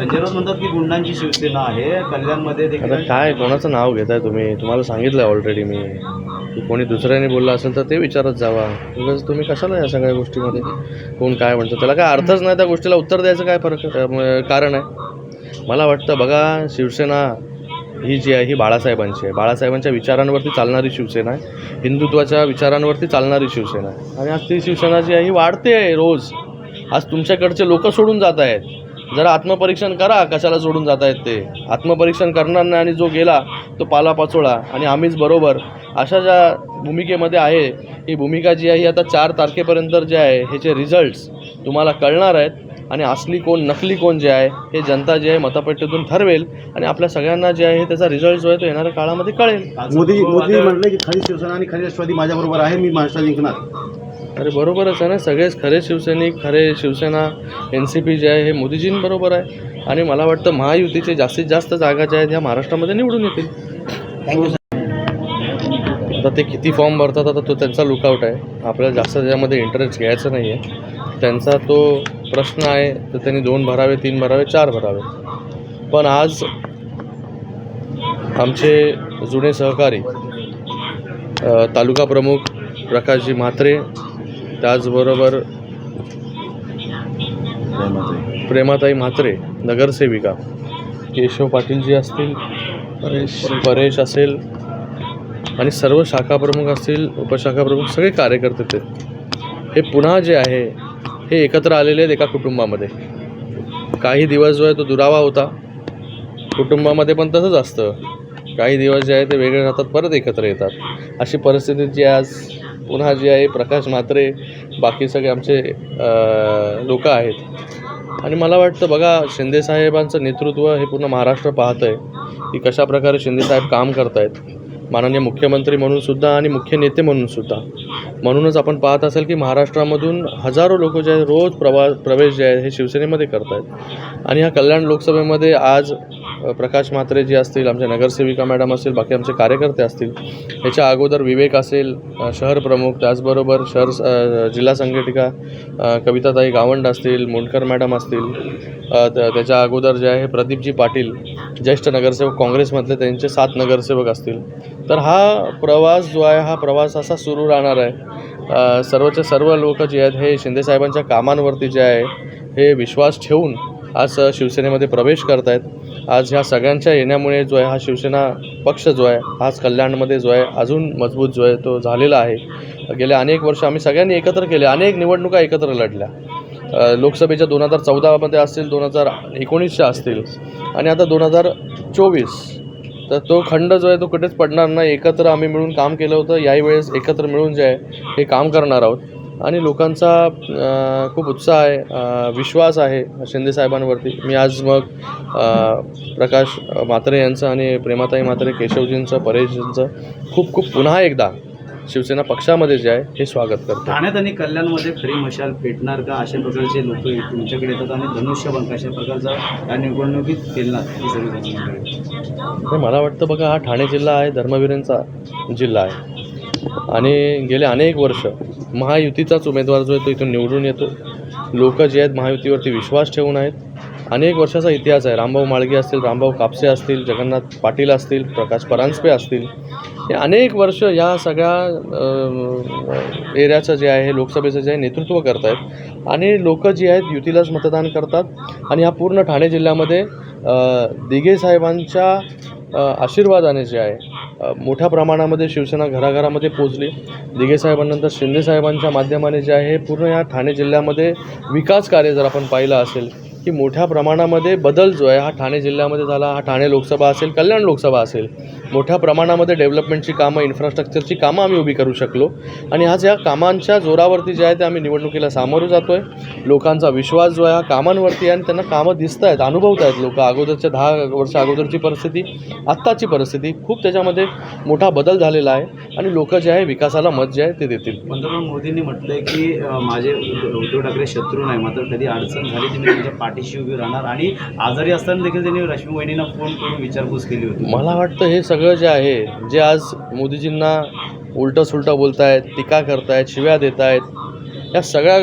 संजय राऊत म्हणतात की गुंडांची शिवसेना आहे. कल्याणमध्ये देखील आता काय कोणाचं नाव घेताय तुम्ही? तुम्हाला सांगितलं ऑलरेडी मी. की कोणी दुसऱ्याने बोललं असेल तर ते विचारत जावा. उगाच तुम्ही कशाला या सगळ्या गोष्टीमध्ये? कोण काय म्हणतं? त्याला काय अर्थच नाही त्या गोष्टीला. उत्तर द्यायचं काय फरक? कारण आहे. मला वाटतं बघा शिवसेना ही जी आहे ही बाळासाहेबांची आहे. बाळासाहेबांच्या विचारांवरती चालणारी शिवसेना आहे. हिंदुत्वाच्या विचारांवरती चालणारी शिवसेना आहे. आणि आज ती शिवसेना जी आहे ही वाढते आहे रोज. आज तुमच्याकडचे लोक सोडून जात आहेत. जरा आत्मपरीक्षण करा कशाला सोडून जात आहेत ते. आत्मपरीक्षण करणार नाही आणि जो गेला तो पाला पाचोळा. आणि आम्हीच बरोबर. अशा ज्या भूमिकेमध्ये आहे ही भूमिका जी आहे ही आता चार तारखेपर्यंत जे आहे ह्याचे रिझल्ट्स तुम्हाला कळणार आहेत. आणि असली कोण नकली कोण जे आहे हे जनता जे आहे मतपेटीतून ठरवेल. आणि आपल्या सगळ्यांना जे आहे त्याचा रिझल्ट जो आहे तो येणाऱ्या काळामध्ये कळेल. मोदी मोदी म्हटलं की खरी शिवसेना आणि खरी राष्ट्रवादी माझ्याबरोबर आहे मी महाराष्ट्र जिंकणार. अरे बरोबरच आहे ना सगळेच खरे शिवसैनिक खरे शिवसेना एन सी पी जे आहे हे मोदीजींबरोबर आहे. आणि मला वाटतं महायुतीचे जास्तीत जास्त जागा ज्या आहेत ह्या महाराष्ट्रामध्ये निवडून येतील. आता ते किती फॉर्म भरतात आता तो त्यांचा लुकआउट आहे. आपल्याला जास्त त्याच्यामध्ये इंटरेस्ट घ्यायचं नाही आहे त्यांचा तो प्रश्न आहे तर त्यांनी दोन भरावे तीन भरावे चार भरावे. पण आज आमचे जुने सहकारी तालुका प्रमुख प्रकाशजी म्हात्रे त्याचबरोबर प्रेमाताई म्हात्रे नगरसेविका. केशव पाटीलजी असतील परेश. परेश असेल आणि सर्व शाखा प्रमुख असतील उपशाखा प्रमुख सगळे कार्यकर्ते ते. हे पुन्हा जे आहे हे एकत्र आलेले आहेत एका कुटुंबामध्ये. काही दिवस जो आहे तो दुरावा होता. कुटुंबामध्ये पण तसंच असतं. काही दिवस जे आहे ते वेगळे राहतात परत एकत्र येतात. अशी परिस्थिती जी आज पुन्हा जी आहे प्रकाश म्हात्रे बाकी सगळे आमचे लोक आहेत. आणि मला वाटतं बघा शिंदेसाहेबांचं नेतृत्व हे पूर्ण महाराष्ट्र पाहतं आहे की कशाप्रकारे शिंदेसाहेब काम करत आहेत माननीय मुख्यमंत्री म्हणून सुद्धा आणि मुख्य नेते म्हणून सुद्धा. म्हणूनच आपण पाहत असेल की महाराष्ट्रामधून हजारो लोक जे आहेत रोज प्रवा प्रवेश जे आहे हे शिवसेनेमध्ये करत आहेत आणि ह्या कल्याण लोकसभेमध्ये आज प्रकाश म्हात्रे जी असतील आमच्या नगरसेविका मॅडम असतील बाकी आमचे कार्यकर्ते असतील ह्याच्या अगोदर विवेक असेल शहर प्रमुख त्याचबरोबर शहर जिल्हा संघटिका कविताताई गावंड असतील मुंडकर मॅडम असतील त्याच्या अगोदर जे आहे प्रदीपजी पाटील ज्येष्ठ नगरसेवक काँग्रेसमधले त्यांचे सात नगरसेवक असतील. तर हा प्रवास जो आहे हा प्रवास असा सुरू राहणार आहे. सर्वच्या सर्वचे सर्व लोक जे आहेत हे शिंदेसाहेबांच्या कामांवरती जे आहे हे विश्वास ठेवून आज शिवसेनेमध्ये प्रवेश करत आहेत आज ह्या सगळ्यांच्या येण्यामुळे जो आहे हा शिवसेना पक्ष जो आहे आज कल्याणमध्ये जो आहे अजून मजबूत जो आहे तो झालेला आहे. गेल्या अनेक वर्ष आम्ही सगळ्यांनी एकत्र केले अनेक निवडणुका एकत्र लढल्या. लोकसभेच्या दोन हजार चौदामध्ये असतील दोन हजार एकोणीसच्या असतील आणि आता दोन हजार चोवीस तर तो खंड जो आहे तो कुठेच पडणार नाही. एकत्र आम्ही मिळून काम केलं होतं. याही वेळेस एकत्र मिळून जे आहे हे काम करणार आहोत. आणि लोकांचा खूप उत्साह आहे विश्वास आहे शिंदेसाहेबांवरती मी आज मग प्रकाश म्हात्रे यांचं आणि प्रेमाताई म्हात्रे केशवजींचं परेशजींचं खूप खूप पुन्हा एकदा शिवसेना पक्षामध्ये जे आहे हे स्वागत करतो. ठाण्यात आणि कल्याणमध्ये खरी मशाल पेटणार का अशा प्रकारचे लोक तुमच्याकडे येतात आणि धनुष्यबंक अशा प्रकारचा या निवडणुकीत. हे मला वाटतं बघा हा ठाणे जिल्हा आहे धर्मवीरांचा जिल्हा आहे. आणि गेले अनेक वर्ष महायुतीचाच उमेदवार जो आहे तो इथून निवडून येतो. लोक जे आहेत महायुतीवरती विश्वास ठेवून आहेत. अनेक वर्षाचा इतिहास आहे. रामभाऊ माळगे असतील रामभाऊ कापसे असतील जगन्नाथ पाटील असतील प्रकाश परांजपे असतील. हे अनेक वर्ष या सगळ्या एरियाचं जे आहे लोकसभेचं जे आहे नेतृत्व करत आहेत आणि लोक जी आहेत युतीलाच मतदान करतात. आणि ह्या पूर्ण ठाणे जिल्ह्यामध्ये दिघे साहेबांच्या आशीर्वादाने जे आहे मोठ्या प्रमाणामध्ये शिवसेना घराघरामध्ये पोचली दिघे साहेबांनंतर शिंदे साहेबांच्या माध्यमाने जे आहे पूर्ण या ठाणे जिल्ह्यामध्ये विकास कार्य जर आपण पाहिलं असेल की मोठ्या प्रमाणामध्ये बदल जो आहे हा ठाणे जिल्ह्यामध्ये झाला हा ठाणे लोकसभा असेल कल्याण लोकसभा असेल मोठ्या प्रमाणामध्ये डेव्हलपमेंटची कामं इन्फ्रास्ट्रक्चरची कामं आम्ही उभी करू शकलो. आणि आज या कामांच्या जोरावरती जे आहे ते आम्ही निवडणुकीला सामोरं जातो आहे लोकांचा विश्वास जो आहे हा कामांवरती आहे आणि त्यांना कामं दिसत आहेत अनुभवत आहेत लोक. अगोदरच्या दहा वर्ष अगोदरची परिस्थिती आत्ताची परिस्थिती खूप त्याच्यामध्ये मोठा बदल झालेला आहे. आणि लोक जे आहे विकासाला मत जे आहे ते देतील. पंतप्रधान मोदींनी म्हटलंय की माझे उद्धव उद्धव ठाकरे शत्रू नाही मात्र कधी अडचण झाली तर मी त्यांच्या पाठीशी उभी राहणार आणि आजारी असताना देखील त्यांनी रश्मी वहिनींना फोन करून विचारपूस केली होती. मला वाटतं हे सगळं जे आहे जे आज मोदीजींना उलटं सुलटं बोलतायत टीका करतायत शिव्या देत आहेत या सगळ्या